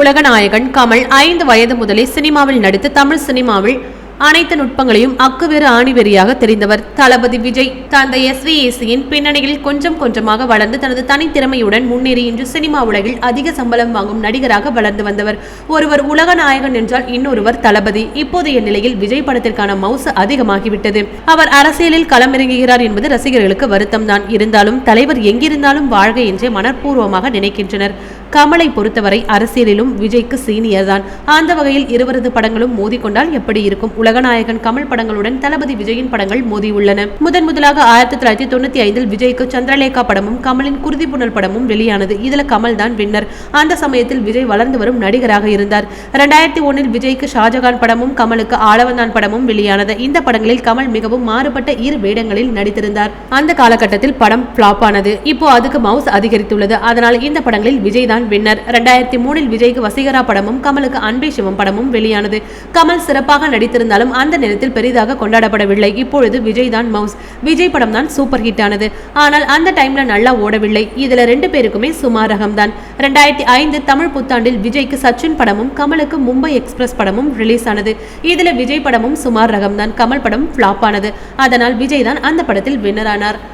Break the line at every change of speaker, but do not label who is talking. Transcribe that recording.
உலகநாயகன் கமல் ஐந்து வயது முதலே சினிமாவில் நடித்து தமிழ் சினிமாவில் அனைத்து நுட்பங்களையும் அக்குவேறு ஆணிவெறியாக தெரிந்தவர். தளபதி விஜய் தந்தை எஸ்விஏசியின் பின்னணியில் கொஞ்சம் கொஞ்சமாக வளர்ந்து தனது தனித்திறமையுடன் முன்னேறி இன்று சினிமா உலகில் அதிக சம்பளம் வாங்கும் நடிகராக வளர்ந்து வந்தவர். ஒருவர் உலக நாயகன் என்றால் இன்னொருவர் தளபதி. இப்போதைய நிலையில் விஜய் படத்திற்கான மவுசு அதிகமாகிவிட்டது. அவர் அரசியலில் களமிறங்குகிறார் என்பது ரசிகர்களுக்கு வருத்தம் தான் இருந்தாலும் தலைவர் எங்கிருந்தாலும் வாழ்க என்றே மனப்பூர்வமாக நினைக்கின்றனர். கமலை பொறுத்தவரை அரசியலிலும் விஜய்க்கு சீனியர் தான். அந்த வகையில் இருவரது படங்களும் மோதிக்கொண்டால் எப்படி இருக்கும்? உலகநாயகன் கமல் படங்களுடன் தளபதி விஜயின் படங்கள் மோதியுள்ளன. முதன் முதலாக ஆயிரத்தி தொள்ளாயிரத்தி தொண்ணூத்தி ஐந்தில் விஜய்க்கு சந்திரலேகா படமும் கமலின் குருதி புனல் படமும் வெளியானது. இதுல கமல் தான் வின்னர் அந்த சமயத்தில் விஜய் வளர்ந்து வரும் நடிகராக இருந்தார். இரண்டாயிரத்தி ஒன்னில் விஜய்க்கு ஷாஜகான் படமும் கமலுக்கு ஆளவந்தான் படமும் வெளியானது. இந்த படங்களில் கமல் மிகவும் மாறுபட்ட இரு வேடங்களில் நடித்திருந்தார். அந்த காலகட்டத்தில் படம் பிளாப் ஆனது. இப்போ அதுக்கு மவுஸ் அதிகரித்துள்ளது. அதனால் இந்த படங்களில் விஜய் தான் வின்னர். இரண்டாயிரத்தி மூணில் விஜய்க்கு வசீகரா படமும் கமலுக்கு அன்பே சிவம் படமும் வெளியானது. கமல் சிறப்பாக நடித்திருந்தாலும் அந்த நேரத்தில் பெரிதாக கொண்டாடப்படவில்லை. இப்பொழுது விஜய் தான் மவுஸ். விஜய் படம் தான் சூப்பர் ஹிட் ஆனது. ஆனால் அந்த டைம்ல நல்லா ஓடவில்லை. இதுல ரெண்டு பேருக்குமே சுமாரகம் தான் ரெண்டாயிரத்தி ஐந்து தமிழ் புத்தாண்டில் விஜய்க்கு சச்சின் படமும் கமலுக்கு மும்பை எக்ஸ்பிரஸ் படமும் ரிலீஸ் ஆனது. இதுல விஜய் படமும் சுமார் ரகம் தான் கமல் படம் ஃபிளாப் ஆனது. அதனால் விஜய் தான் அந்த படத்தில் வின்னர் ஆனார்.